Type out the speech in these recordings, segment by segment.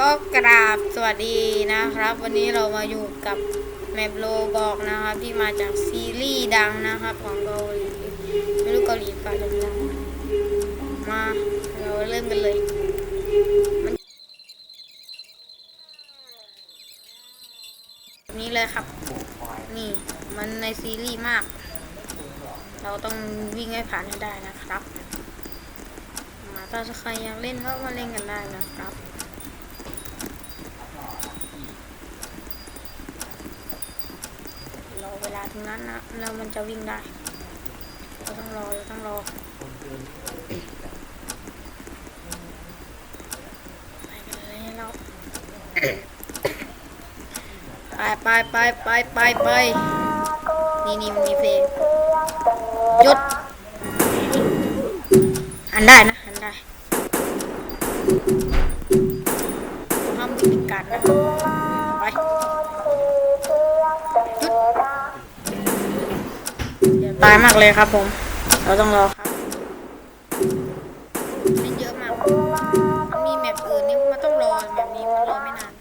ก็กราบสวัสดีนะครับ วันนี้เรามาอยู่กับแมปโลบอกนะครับที่มาจากซีรีส์ดังนะครับของเกาหลีไม่รู้เกาหลีเปล่าจะดังมาเราเริ่มกันเลยมันนี้เลยครับ นี่มันในซีรีส์มาก เราต้องวิ่งให้ผ่านให้ได้นะครับ มาถ้าใครอยากเล่นก็มาเล่นกันได้นะครับ รอ เวลาตรงนั้นนะแล้วมันจะวิ่งได้ เราต้องรอ เราต้องรอไปเลยเราไปไปไปไปไปนี่นี่มันมีเพลงหยุดหันได้นะหันได้ห้ามวิ่งติดกันนะ ตายมากเลยครับผม เราต้องรอครับเล่นเยอะมาก มีแมปอื่นนี่มันต้องรอแบบนี้มันรอไม่นาน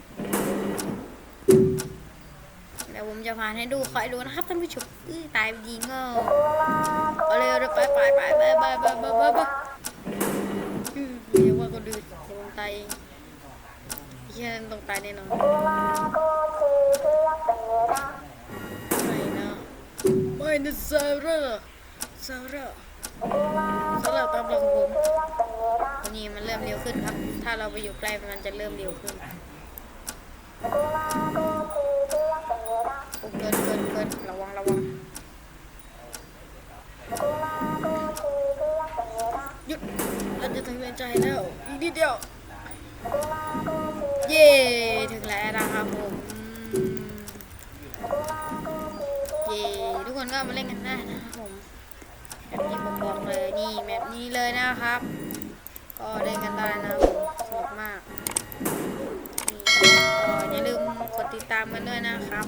เดี๋ยวผมจะผ่าให้ดูคอยดูนะครับท่านผู้ชมอื้อตายยิงเงาเอาเร็วเร็วไปไปไปไปไปไปไปไปไปเรียกว่าก็ดื้อผมตายเองเฮียต้องตายแน่นอน ไม่นะซาร่าซาร่าซาร่าตามหลังผมนี่มันเริ่มเร็วขึ้นครับ ถ้าเราไปอยู่ใกล้มันจะเริ่มเร็วขึ้นโอ้เกินเกินเกินระวังระวังหยุดเราจะถึงเวียนใจแล้วอีกนิดเดียว เย้ถึงแล้วนะครับผม คนก็มาเล่นกันได้นะครับผมแบบนี้ผมบอกเลยนี่แบบนี้เลยนะครับ ก็เล่นกันได้นะผมสนุกมากนี่ก็อย่าลืมกดติดตามกันด้วยนะครับ